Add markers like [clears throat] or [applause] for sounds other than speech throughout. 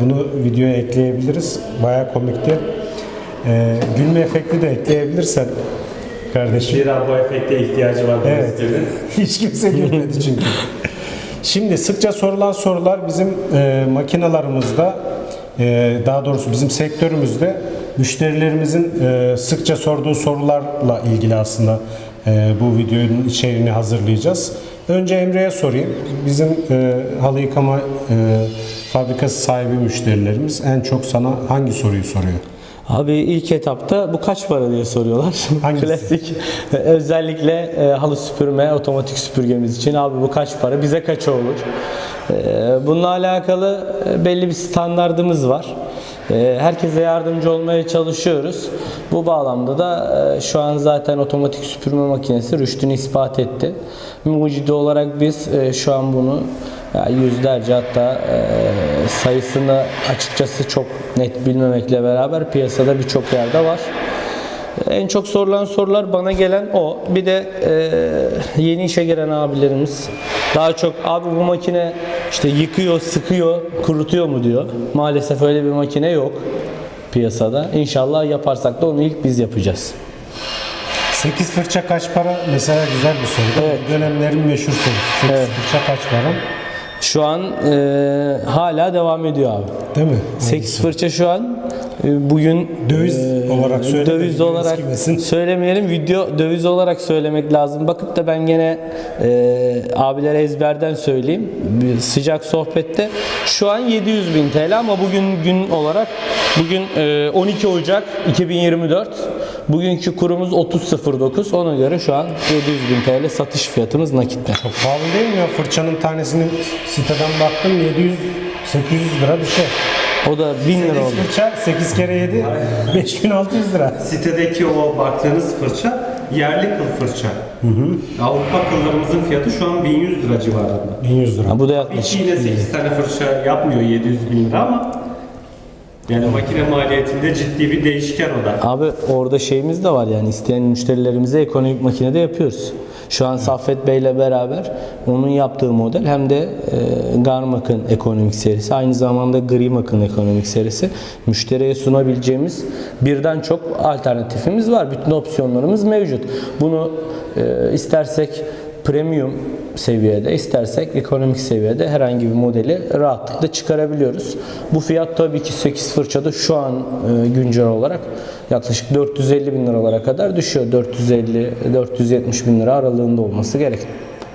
Bunu videoya ekleyebiliriz. Bayağı komikti. Ee, gülme efekti de ekleyebilirsen kardeşim. Zira bu efekte ihtiyacı var Evet. [laughs] Hiç kimse gülmedi çünkü. Şimdi sıkça sorulan sorular bizim e, makinalarımızda e, daha doğrusu bizim sektörümüzde müşterilerimizin e, sıkça sorduğu sorularla ilgili aslında e, bu videonun içeriğini hazırlayacağız. Önce Emre'ye sorayım. Bizim e, halı yıkama e, fabrikası sahibi müşterilerimiz en çok sana hangi soruyu soruyor? Abi ilk etapta bu kaç para diye soruyorlar. [laughs] Hangisi? Klasik. Özellikle e, halı süpürme, otomatik süpürgemiz için abi bu kaç para, bize kaç olur? E, bununla alakalı e, belli bir standardımız var. E, herkese yardımcı olmaya çalışıyoruz. Bu bağlamda da e, şu an zaten otomatik süpürme makinesi rüştünü ispat etti. Mucidi olarak biz e, şu an bunu ya yüzlerce hatta e, sayısını açıkçası çok net bilmemekle beraber piyasada birçok yerde var. En çok sorulan sorular bana gelen o. Bir de e, yeni işe giren abilerimiz daha çok abi bu makine işte yıkıyor, sıkıyor, kurutuyor mu diyor. Maalesef öyle bir makine yok piyasada. İnşallah yaparsak da onu ilk biz yapacağız. 8 fırça kaç para? Mesela güzel bir soru. Evet. Dönemlerin meşhur sorusu. 8 Evet. fırça kaç para? Şu an e, hala devam ediyor abi. Değil mi? 8 fırça şu an e, bugün Döviz olarak söyle de döviz döviz olarak girmesin. söylemeyelim video döviz olarak söylemek lazım. Bakıp da ben gene e, abilere ezberden söyleyeyim. Bir sıcak sohbette şu an 700 bin TL ama bugün gün olarak bugün e, 12 Ocak 2024 bugünkü kurumuz 30.09 ona göre şu an 700 bin TL satış fiyatımız nakitte. Çok pahalı değil mi ya? Fırçanın tanesinin siteden baktım 700 800 lira bir şey. O da 1000 lira 8 oldu. fırça 8 kere 7 5600 lira. Sitedeki o baktığınız fırça yerli kıl fırça. Avrupa kıllarımızın fiyatı şu an 1100 lira civarında. 1100 lira. Ha, bu da yaklaşık yine 8 tane fırça yapmıyor 700 bin lira ama yani makine maliyetinde ciddi bir değişken o da. Abi orada şeyimiz de var yani isteyen müşterilerimize ekonomik makinede yapıyoruz. Şu an Saffet Bey ile beraber onun yaptığı model hem de e, Garmak'ın ekonomik serisi aynı zamanda Grimak'ın ekonomik serisi müşteriye sunabileceğimiz birden çok alternatifimiz var. Bütün opsiyonlarımız mevcut. Bunu e, istersek premium seviyede, istersek ekonomik seviyede herhangi bir modeli rahatlıkla çıkarabiliyoruz. Bu fiyat tabii ki 8 fırçada şu an e, güncel olarak yaklaşık 450 bin liralara kadar düşüyor. 450-470 bin lira aralığında olması gerek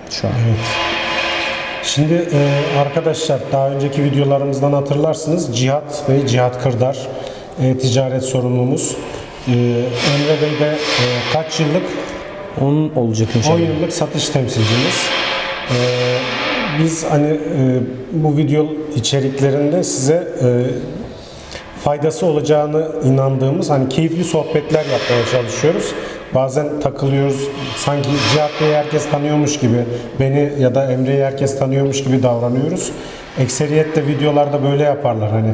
şu an. Şimdi e, arkadaşlar daha önceki videolarımızdan hatırlarsınız Cihat Bey, Cihat Kırdar e, ticaret sorumlumuz. E, Emre Bey de e, kaç yıllık? Onun olacak 10 inşallah. yıllık satış temsilcimiz. E, biz hani e, bu video içeriklerinde size e, faydası olacağını inandığımız hani keyifli sohbetler yapmaya çalışıyoruz. Bazen takılıyoruz. Sanki Cihat Bey'i herkes tanıyormuş gibi, beni ya da Emre'yi herkes tanıyormuş gibi davranıyoruz. Ekseriyetle videolarda böyle yaparlar. Hani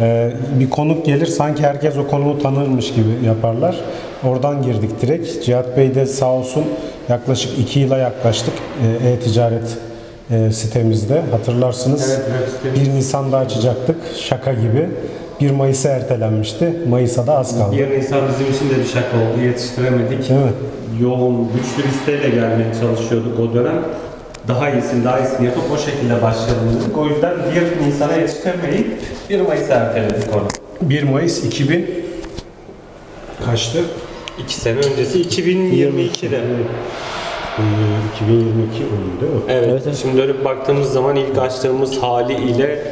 e, bir konuk gelir sanki herkes o konuğu tanırmış gibi yaparlar. Oradan girdik direkt. Cihat Bey de sağ olsun yaklaşık 2 yıla yaklaştık e, e-ticaret e, sitemizde. Hatırlarsınız. Evet, sitemiz. 1 Nisan'da açacaktık. Şaka gibi. 1 Mayıs'a ertelenmişti. Mayıs'a da az kaldı. 1 Nisan bizim için de bir şaka oldu. Yetiştiremedik. Değil mi? Yoğun, güçlü listeyle gelmeye çalışıyorduk o dönem. Daha iyisini, daha iyisini yapıp o şekilde başlayalım dedik. O yüzden 1 Nisan'a yetiştirmeyip 1 Mayıs'a erteledik onu. 1 Mayıs 2000 kaçtı? 2 sene öncesi 2022'de. Ee, 2022 oyunu değil mi? Evet, Evet, evet. Şimdi dönüp baktığımız zaman ilk açtığımız haliyle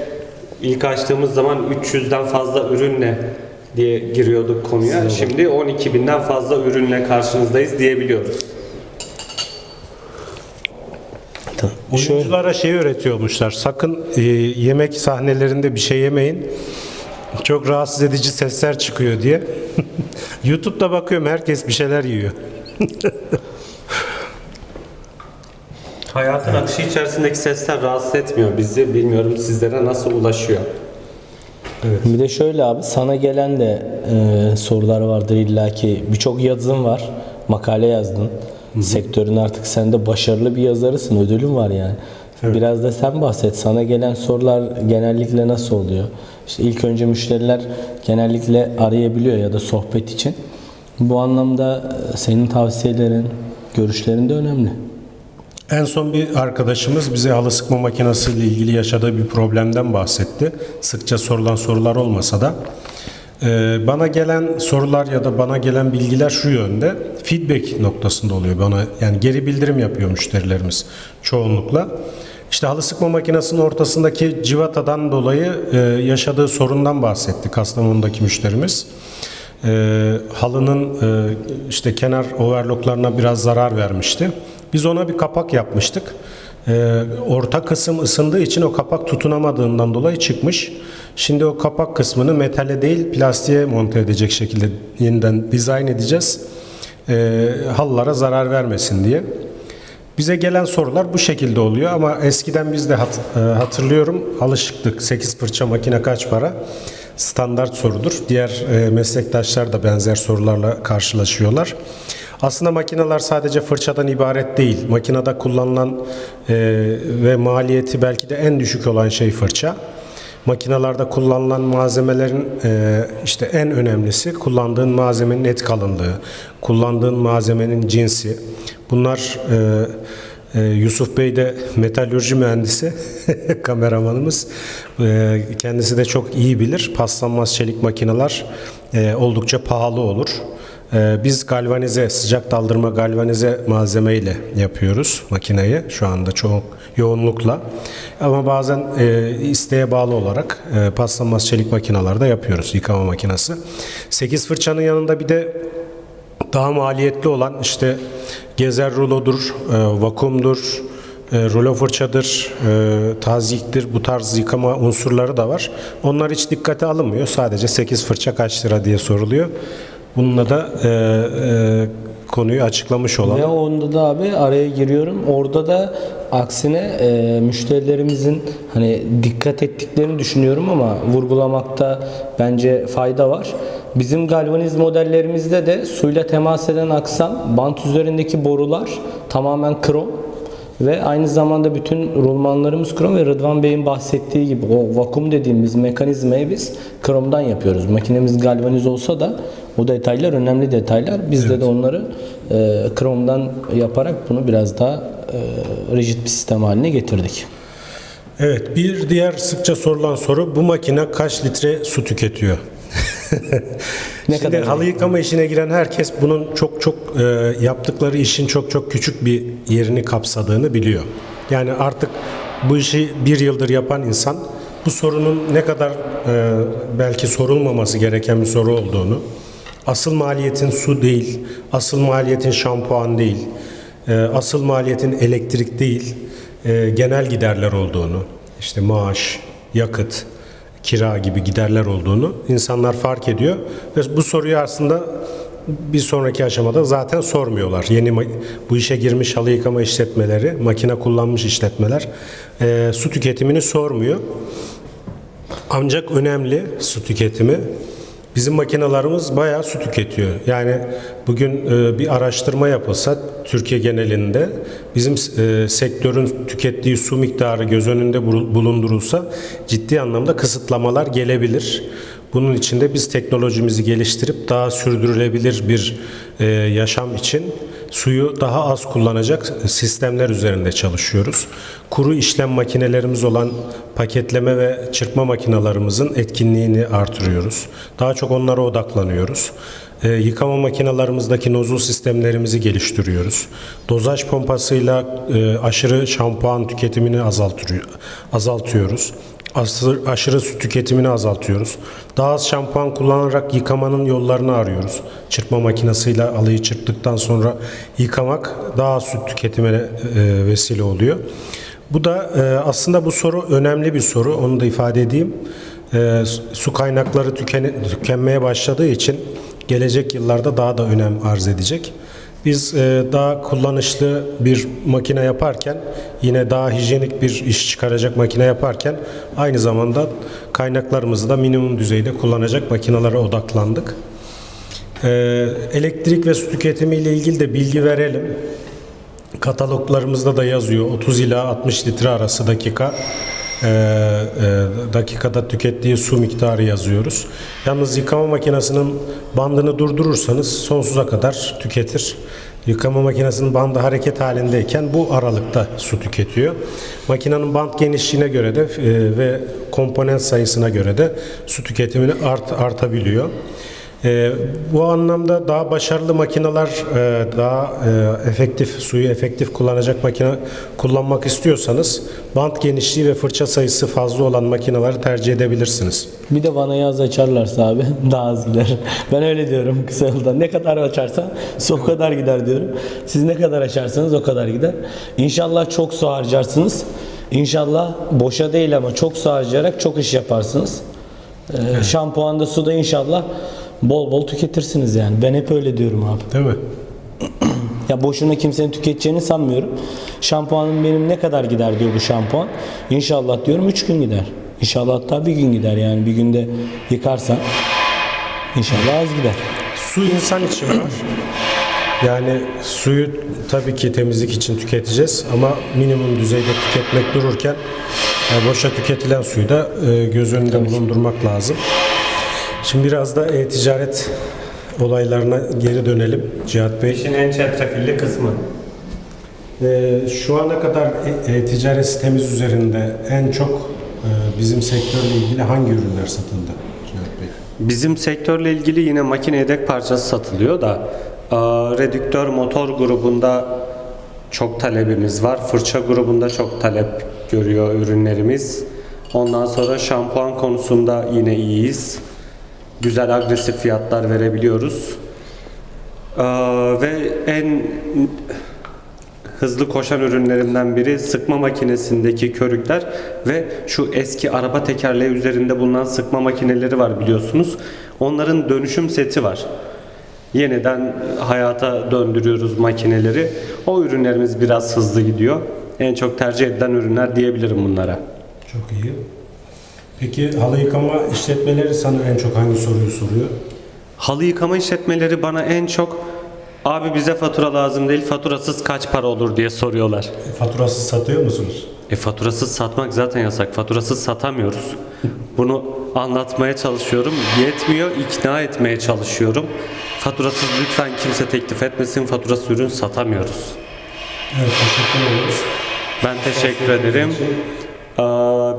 ilk açtığımız zaman 300'den fazla ürünle diye giriyorduk konuya. Şimdi 12 binden fazla ürünle karşınızdayız diyebiliyoruz. Şöyle, Oyunculara şey öğretiyormuşlar. Sakın e, yemek sahnelerinde bir şey yemeyin. Çok rahatsız edici sesler çıkıyor diye. [laughs] YouTube'da bakıyorum herkes bir şeyler yiyor. [laughs] Hayatın akışı içerisindeki sesler rahatsız etmiyor bizi. Bilmiyorum sizlere nasıl ulaşıyor. bir de şöyle abi sana gelen de e, sorular vardır illaki. Birçok yazın var. Makale yazdın. Sektörün artık sen de başarılı bir yazarısın. Ödülün var yani. Biraz da sen bahset. Sana gelen sorular genellikle nasıl oluyor? İşte ilk önce müşteriler genellikle arayabiliyor ya da sohbet için. Bu anlamda e, senin tavsiyelerin, görüşlerin de önemli. En son bir arkadaşımız bize halı sıkma makinesi ile ilgili yaşadığı bir problemden bahsetti. Sıkça sorulan sorular olmasa da. Ee, bana gelen sorular ya da bana gelen bilgiler şu yönde. Feedback noktasında oluyor bana. Yani geri bildirim yapıyor müşterilerimiz çoğunlukla. İşte halı sıkma makinesinin ortasındaki civatadan dolayı e, yaşadığı sorundan bahsetti Kastamonu'daki müşterimiz. E, halının e, işte kenar overlocklarına biraz zarar vermişti. Biz ona bir kapak yapmıştık. E, orta kısım ısındığı için o kapak tutunamadığından dolayı çıkmış. Şimdi o kapak kısmını metale değil plastiğe monte edecek şekilde yeniden dizayn edeceğiz. E, halılara zarar vermesin diye. Bize gelen sorular bu şekilde oluyor ama eskiden biz de hat- e, hatırlıyorum alışıktık 8 fırça makine kaç para standart sorudur. Diğer e, meslektaşlar da benzer sorularla karşılaşıyorlar. Aslında makineler sadece fırçadan ibaret değil. Makinede kullanılan e, ve maliyeti belki de en düşük olan şey fırça. Makinalarda kullanılan malzemelerin e, işte en önemlisi kullandığın malzemenin et kalınlığı, kullandığın malzemenin cinsi. Bunlar e, e, Yusuf Bey de metalürji mühendisi, [laughs] kameramanımız. E, kendisi de çok iyi bilir. Paslanmaz çelik makineler e, oldukça pahalı olur. E, biz galvanize, sıcak daldırma galvanize malzeme ile yapıyoruz makineyi şu anda çok yoğunlukla. Ama bazen e, isteğe bağlı olarak e, paslanmaz çelik makinelerde yapıyoruz yıkama makinesi. 8 fırçanın yanında bir de daha maliyetli olan işte gezer rulodur, e, vakumdur, e, rulo fırçadır, e, taziktir bu tarz yıkama unsurları da var. Onlar hiç dikkate alınmıyor. Sadece 8 fırça kaç lira diye soruluyor. Bununla da e, e, konuyu açıklamış Ve olalım. onda da abi araya giriyorum. Orada da aksine e, müşterilerimizin hani dikkat ettiklerini düşünüyorum ama vurgulamakta bence fayda var. Bizim galvaniz modellerimizde de suyla temas eden aksam, bant üzerindeki borular tamamen krom ve aynı zamanda bütün rulmanlarımız krom ve Rıdvan Bey'in bahsettiği gibi o vakum dediğimiz mekanizmayı biz kromdan yapıyoruz. Makinemiz galvaniz olsa da o detaylar önemli detaylar. Biz de de onları e, kromdan yaparak bunu biraz daha e, rigid bir sistem haline getirdik. Evet, bir diğer sıkça sorulan soru bu makine kaç litre su tüketiyor? Ne Şimdi kadar? halı yıkama işine giren herkes bunun çok çok e, yaptıkları işin çok çok küçük bir yerini kapsadığını biliyor. Yani artık bu işi bir yıldır yapan insan bu sorunun ne kadar e, belki sorulmaması gereken bir soru olduğunu, asıl maliyetin su değil, asıl maliyetin şampuan değil, e, asıl maliyetin elektrik değil, e, genel giderler olduğunu, işte maaş, yakıt, kira gibi giderler olduğunu insanlar fark ediyor ve bu soruyu aslında bir sonraki aşamada zaten sormuyorlar. Yeni bu işe girmiş halı yıkama işletmeleri, makine kullanmış işletmeler e, su tüketimini sormuyor. Ancak önemli su tüketimi. Bizim makinalarımız bayağı su tüketiyor. Yani bugün e, bir araştırma yapılsa Türkiye genelinde bizim e, sektörün tükettiği su miktarı göz önünde bul- bulundurulsa ciddi anlamda kısıtlamalar gelebilir. Bunun için de biz teknolojimizi geliştirip daha sürdürülebilir bir e, yaşam için suyu daha az kullanacak sistemler üzerinde çalışıyoruz. Kuru işlem makinelerimiz olan paketleme ve çırpma makinalarımızın etkinliğini artırıyoruz. Daha çok onlara odaklanıyoruz. E, yıkama makinalarımızdaki nozul sistemlerimizi geliştiriyoruz. Dozaj pompasıyla e, aşırı şampuan tüketimini azaltıyor, azaltıyoruz. Aşırı, aşırı su tüketimini azaltıyoruz. Daha az şampuan kullanarak yıkamanın yollarını arıyoruz. Çırpma makinesiyle alıyı çırptıktan sonra yıkamak daha az su tüketimine e, vesile oluyor. Bu da e, aslında bu soru önemli bir soru. Onu da ifade edeyim. E, su kaynakları tükene, tükenmeye başladığı için gelecek yıllarda daha da önem arz edecek. Biz e, daha kullanışlı bir makine yaparken yine daha hijyenik bir iş çıkaracak makine yaparken aynı zamanda kaynaklarımızı da minimum düzeyde kullanacak makinelere odaklandık. E, elektrik ve su tüketimi ile ilgili de bilgi verelim. kataloglarımızda da yazıyor 30 ila 60 litre arası dakika e, e, dakikada tükettiği su miktarı yazıyoruz. Yalnız yıkama makinesinin bandını durdurursanız sonsuza kadar tüketir. Yıkama makinesinin bandı hareket halindeyken bu aralıkta su tüketiyor. Makinenin band genişliğine göre de e, ve komponent sayısına göre de su tüketimini art, artabiliyor. Ee, bu anlamda daha başarılı makineler, e, daha e, efektif, suyu efektif kullanacak makine kullanmak istiyorsanız bant genişliği ve fırça sayısı fazla olan makineleri tercih edebilirsiniz. Bir de vanayı açarlarsa abi [laughs] daha az gider. Ben öyle diyorum kısa yolda. Ne kadar açarsan su [laughs] o kadar gider diyorum. Siz ne kadar açarsanız o kadar gider. İnşallah çok su harcarsınız. İnşallah boşa değil ama çok su harcayarak çok iş yaparsınız. Ee, Şampuanda suda inşallah bol bol tüketirsiniz yani. Ben hep öyle diyorum abi. Değil mi? [clears throat] Ya boşuna kimsenin tüketeceğini sanmıyorum. Şampuanım benim ne kadar gider diyor bu şampuan. İnşallah diyorum 3 gün gider. İnşallah hatta bir gün gider yani bir günde yıkarsan. İnşallah az gider. Su insan için var. Yani suyu tabii ki temizlik için tüketeceğiz ama minimum düzeyde tüketmek dururken e, boşa tüketilen suyu da e, göz önünde bulundurmak lazım. Şimdi biraz da e-ticaret olaylarına geri dönelim Cihat Bey. İşin en çetrefilli kısmı. Ee, şu ana kadar e- e-ticaret sitemiz üzerinde en çok e, bizim sektörle ilgili hangi ürünler satıldı Cihat Bey? Bizim sektörle ilgili yine makine yedek parçası satılıyor da e, redüktör motor grubunda çok talebimiz var. Fırça grubunda çok talep görüyor ürünlerimiz. Ondan sonra şampuan konusunda yine iyiyiz. Güzel agresif fiyatlar verebiliyoruz. E, ve en hızlı koşan ürünlerimden biri sıkma makinesindeki körükler ve şu eski araba tekerleği üzerinde bulunan sıkma makineleri var biliyorsunuz. Onların dönüşüm seti var. Yeniden hayata döndürüyoruz makineleri. O ürünlerimiz biraz hızlı gidiyor. En çok tercih edilen ürünler diyebilirim bunlara. Çok iyi. Peki halı yıkama işletmeleri sana en çok hangi soruyu soruyor? Halı yıkama işletmeleri bana en çok abi bize fatura lazım değil faturasız kaç para olur diye soruyorlar. E, Faturasız satıyor musunuz? E faturasız satmak zaten yasak. Faturasız satamıyoruz. Bunu anlatmaya çalışıyorum. Yetmiyor, ikna etmeye çalışıyorum. Faturasız lütfen kimse teklif etmesin. Faturasız ürün satamıyoruz. Evet teşekkür ederiz. Ben teşekkür ederim. Aa,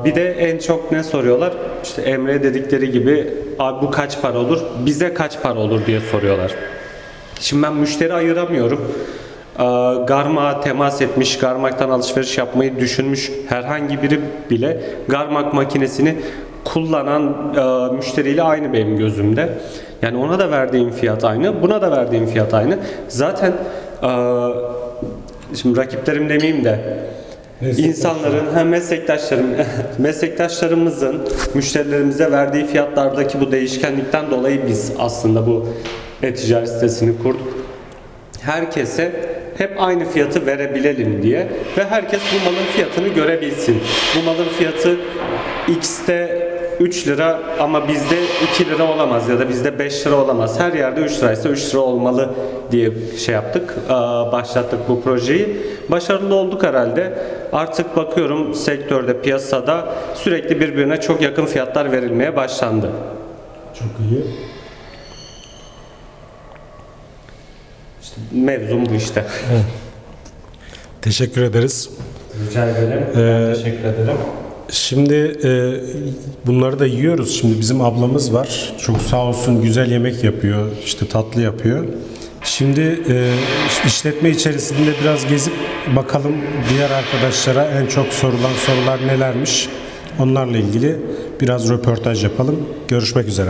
bir de en çok ne soruyorlar? İşte Emre dedikleri gibi abi bu kaç para olur? Bize kaç para olur diye soruyorlar. Şimdi ben müşteri ayıramıyorum. Aa, Garmak'a temas etmiş, Garmak'tan alışveriş yapmayı düşünmüş herhangi biri bile Garmak makinesini kullanan müşteriyle aynı benim gözümde. Yani ona da verdiğim fiyat aynı, buna da verdiğim fiyat aynı. Zaten şimdi rakiplerim demeyeyim de. İnsanların hem meslektaşlarım [laughs] meslektaşlarımızın müşterilerimize verdiği fiyatlardaki bu değişkenlikten dolayı biz aslında bu e-ticaret sitesini kurduk. Herkese hep aynı fiyatı verebilelim diye ve herkes bu malın fiyatını görebilsin. Bu malın fiyatı X'te 3 lira ama bizde 2 lira olamaz ya da bizde 5 lira olamaz. Her yerde 3 liraysa 3 lira olmalı diye şey yaptık. Aa, Başlattık bu projeyi. Başarılı olduk herhalde. Artık bakıyorum sektörde, piyasada sürekli birbirine çok yakın fiyatlar verilmeye başlandı. Çok iyi. Mevzum bu işte. Teşekkür ederiz. Rica ederim. Ee, teşekkür ederim. Şimdi e, bunları da yiyoruz. Şimdi bizim ablamız var. Çok sağ olsun güzel yemek yapıyor. işte tatlı yapıyor. Şimdi e, işletme içerisinde biraz gezip bakalım diğer arkadaşlara en çok sorulan sorular nelermiş. Onlarla ilgili biraz röportaj yapalım. Görüşmek üzere.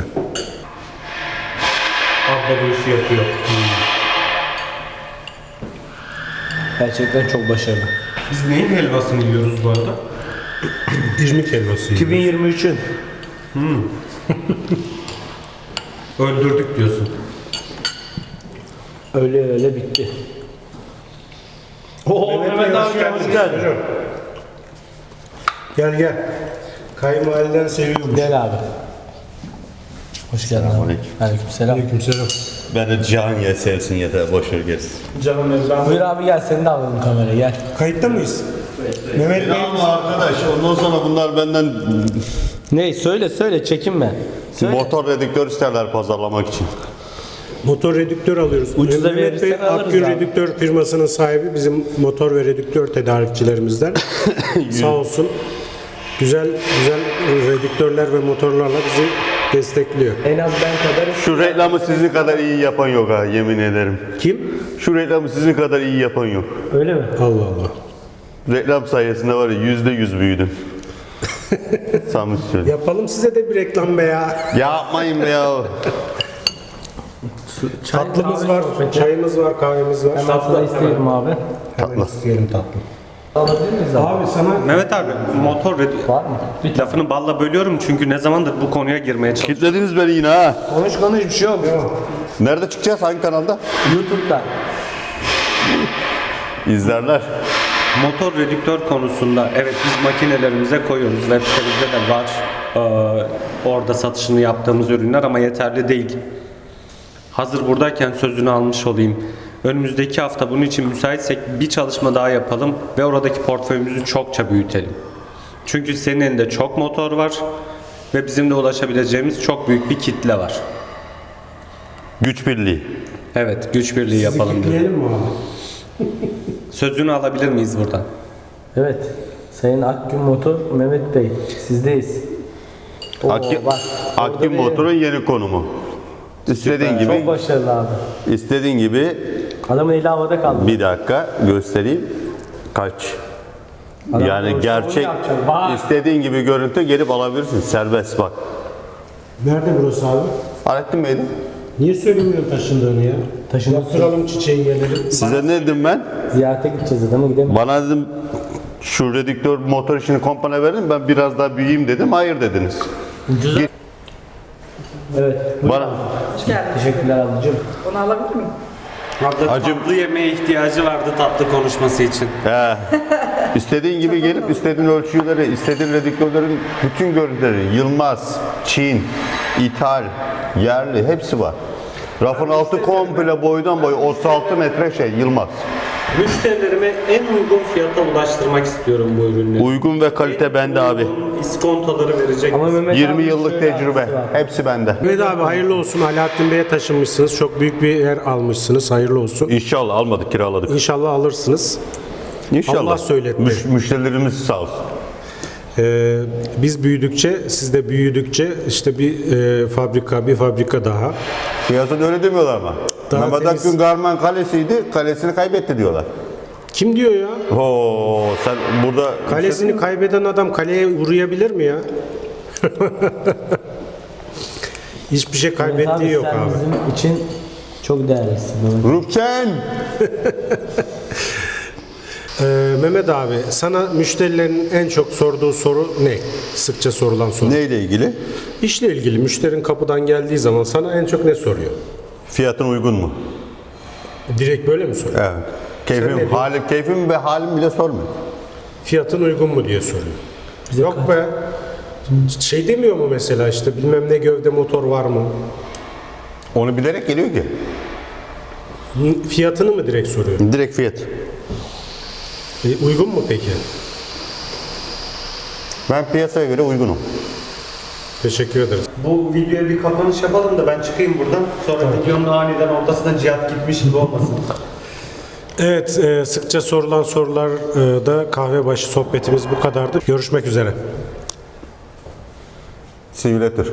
Abla bu işi yapıyor. Gerçekten çok başarılı. Biz neyin helvasını yiyoruz bu arada? İrmik helvası. 2023'ün Öldürdük diyorsun. öyle öyle bitti. Oo Mehmet abi hoş geldin. Gel gel. Kayınvaliden seviyormuş. Gel abi. Hoş geldin abi. Selamünaleyküm. Aleykümselam. Aleykümselam. Beni can ye sevsin yeter boş ver gelsin. Canım benim. Buyur abi gel seni de alalım kameraya gel. Kayıtta mıyız? Mehmet Bey. Ama arkadaş ondan sonra bunlar benden Ne söyle söyle çekinme. Söyle. motor redüktör isterler pazarlamak için. Motor redüktör alıyoruz. Ucuza Mehmet verirsen Bey alırız Akgün abi. Redüktör firmasının sahibi bizim motor ve redüktör tedarikçilerimizden. [laughs] Sağ olsun. Güzel güzel redüktörler ve motorlarla bizi destekliyor. En az ben kadar Şu reklamı sizin kadar iyi yapan yok ha yemin ederim. Kim? Şu reklamı sizin kadar iyi yapan yok. Öyle mi? Allah Allah. Reklam sayesinde var ya yüzde yüz büyüdüm. [laughs] Samimi söylüyorum. Yapalım size de bir reklam be ya. Yapmayın be ya. Çay, Tatlımız kahve var, sohbeti. çayımız var, kahvemiz var. Hemen sana isteyelim abi. Hemen isteyelim tatlı. Alabilir miyiz abi? Abi sana Mehmet abi motor redi- Var mı? Bir lafını balla bölüyorum çünkü ne zamandır bu konuya girmeye çalışıyorum. Kitlediniz beni yine ha. Konuş konuş bir şey yok. Nerede çıkacağız? Hangi kanalda? YouTube'da. İzlerler. Motor redüktör konusunda evet biz makinelerimize koyuyoruz. Web sitemizde de var. Ee, orada satışını yaptığımız ürünler ama yeterli değil. Hazır buradayken sözünü almış olayım. Önümüzdeki hafta bunun için müsaitsek bir çalışma daha yapalım ve oradaki portföyümüzü çokça büyütelim. Çünkü senin elinde çok motor var ve bizim de ulaşabileceğimiz çok büyük bir kitle var. Güç birliği. Evet, güç birliği yapalım diyorum. diyelim mi abi? [laughs] Sözünü alabilir miyiz buradan? Evet. Sayın Akgün Motor Mehmet Bey sizdeyiz. Oo, Akgün, bak, motorun yeni konumu. İstediğin gibi, Çok başarılı abi. istediğin gibi Adamın eli havada kaldı. bir dakika göstereyim. Kaç? Adam yani gerçek istediğin gibi görüntü gelip alabilirsin. Serbest bak. Nerede burası abi? Alettin Bey'di. Niye söylemiyorsun taşındığını ya? Taşındı. Yaptıralım çiçeği gelelim. Size ne dedim ben? Ziyarete gideceğiz adamı gidemeyiz. Bana dedim şu redüktör motor işini kompana verin ben biraz daha büyüyeyim dedim. Hayır dediniz. Git. Evet. Bana Hoş geldin. Teşekkürler ablacığım. Onu alabilir miyim? Abla Acım- tatlı yemeğe ihtiyacı vardı tatlı konuşması için. he, [laughs] istediğin gibi gelip istediğin ölçüleri, istediğin redüktörlerin bütün görüntüleri Yılmaz, Çin, İthal, yerli hepsi var. Rafın altı komple boydan boy 36 metre şey Yılmaz. Müşterilerime en uygun fiyata ulaştırmak istiyorum bu ürünleri. Uygun ve kalite bende abi. Uygun iskontoları verecek. Ama Mehmet 20 abi yıllık şöyle tecrübe. var. Hepsi bende. Mehmet abi hayırlı olsun. Alaaddin Bey'e taşınmışsınız. Çok büyük bir yer almışsınız. Hayırlı olsun. İnşallah almadık kiraladık. İnşallah alırsınız. İnşallah. Allah söyletti. Müş- müşterilerimiz sağ olsun. Ee, biz büyüdükçe, siz de büyüdükçe işte bir e, fabrika, bir fabrika daha. Piyasada öyle demiyorlar ama. Daha Mehmet temiz. Akgün Garman kalesiydi, kalesini kaybetti diyorlar. Kim diyor ya? Oo, sen burada Kalesini kaybeden adam kaleye uğrayabilir mi ya? [laughs] Hiçbir şey kaybettiği yok sen abi. bizim için çok değerlisin. Rukçen! [laughs] Ee, Mehmet abi sana müşterilerin en çok sorduğu soru ne? Sıkça sorulan soru. Neyle ilgili? İşle ilgili müşterin kapıdan geldiği zaman sana en çok ne soruyor? Fiyatın uygun mu? Direkt böyle mi soruyor? Evet. Keyfim, hali, keyfim ve halim bile sormuyor. Fiyatın uygun mu diye soruyor. Yok be. Şey demiyor mu mesela işte bilmem ne gövde motor var mı? Onu bilerek geliyor ki. Fiyatını mı direkt soruyor? Direkt fiyat. E, uygun mu peki? Ben piyasaya göre uygunum. Teşekkür ederiz. Bu videoya bir kapanış yapalım da ben çıkayım buradan. Sonra videonun aniden ortasında cihat gitmiş gibi olmasın. Evet, e, sıkça sorulan sorularda kahve başı sohbetimiz bu kadardı. Görüşmek üzere. See you later.